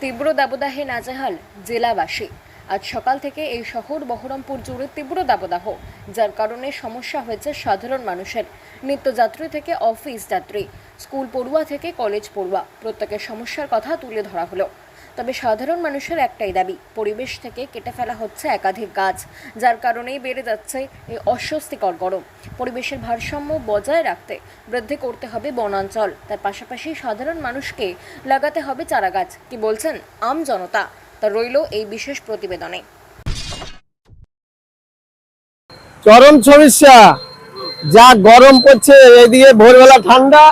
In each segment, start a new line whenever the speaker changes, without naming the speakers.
তীব্র দাবদাহে নাজেহাল জেলাবাসী। আজ সকাল থেকে এই শহর বহরমপুর জুড়ে তীব্র দাবদাহ, যার কারণে সমস্যা হয়েছে সাধারণ মানুষের। নিত্যযাত্রী থেকে অফিস যাত্রী, স্কুল পড়ুয়া থেকে কলেজ পড়ুয়া, প্রত্যেকের সমস্যার কথা তুলে ধরা হলো। তবে সাধারণ মানুষের একটাই দাবি, পরিবেশ থেকে কেটে ফেলা হচ্ছে একাধিক গাছ, যার কারণেই বেড়ে যাচ্ছে এই অস্বস্তিকর গরম। পরিবেশের ভারসাম্য বজায় রাখতে বৃদ্ধি করতে হবে বনাঞ্চল। তার পাশাপাশি সাধারণ মানুষকে লাগাতে হবে চারা গাছ কি বলছেন আম জনতা? তা রইল এই বিশেষ প্রতিবেদনে।
চরম সমস্যা। যা গরম পড়ছে, এদিকে ভোরবেলা ঠান্ডা,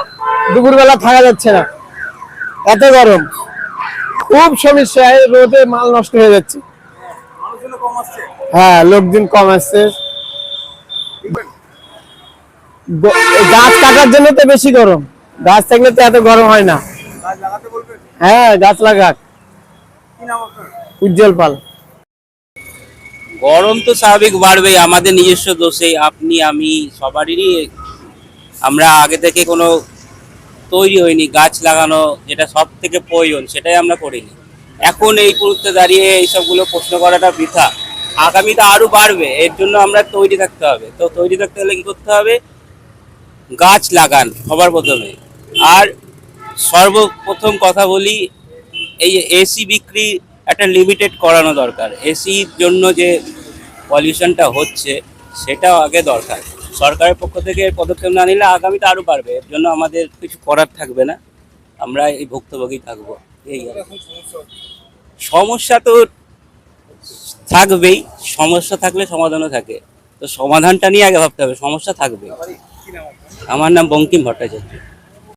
দুপুরবেলা থাকা যাচ্ছে না। এত গরম। খুব সমস্যা রোদে মাল নষ্ট হয়ে যাচ্ছে। হ্যাঁ লোকজন কম আসছে। গাছ কাটার জন্য তো বেশি গরম। গাছ থাকলে তো এত গরম হয় না। হ্যাঁ গাছ লাগাক। উজ্জ্বল পাল।
গরম তো স্বাভাবিক বাড়বেই, আমাদের নিজস্ব দোষে আপনি, আমি, সবারই। আমরা আগে থেকে কোনো তৈরি হয়নি গাছ লাগানো যেটা সব থেকে প্রয়োজন, সেটাই আমরা করিনি। এখন এই মুহূর্তে দাঁড়িয়ে এইসবগুলো প্রশ্ন করাটা বৃথা। আগামীতে আরও বাড়বে, এর জন্য আমরা তৈরি থাকতে হবে। তো তৈরি থাকতে হলে কি করতে হবে? গাছ লাগান, সবার প্রথমে। আর সর্বপ্রথম কথা বলি, এই এসি বিক্রি একটা লিমিটেড করানো দরকার। এসির জন্য যে পলিউশনটা হচ্ছে, সেটাও আগে দরকার। সরকারের পক্ষ থেকে পদক্ষেপ না নিলে আগামীতে আরও বাড়বে। এর জন্য আমাদের কিছু করার থাকবে না। আমরা এই ভুক্তভোগী থাকব। এই
সমস্যা
তো থাকবেই। সমস্যা থাকলে সমাধানও থাকে। তো সমাধানটা নিয়ে আগে ভাবতে হবে। সমস্যা থাকবে আমার নাম বঙ্কিম ভট্টাচার্য।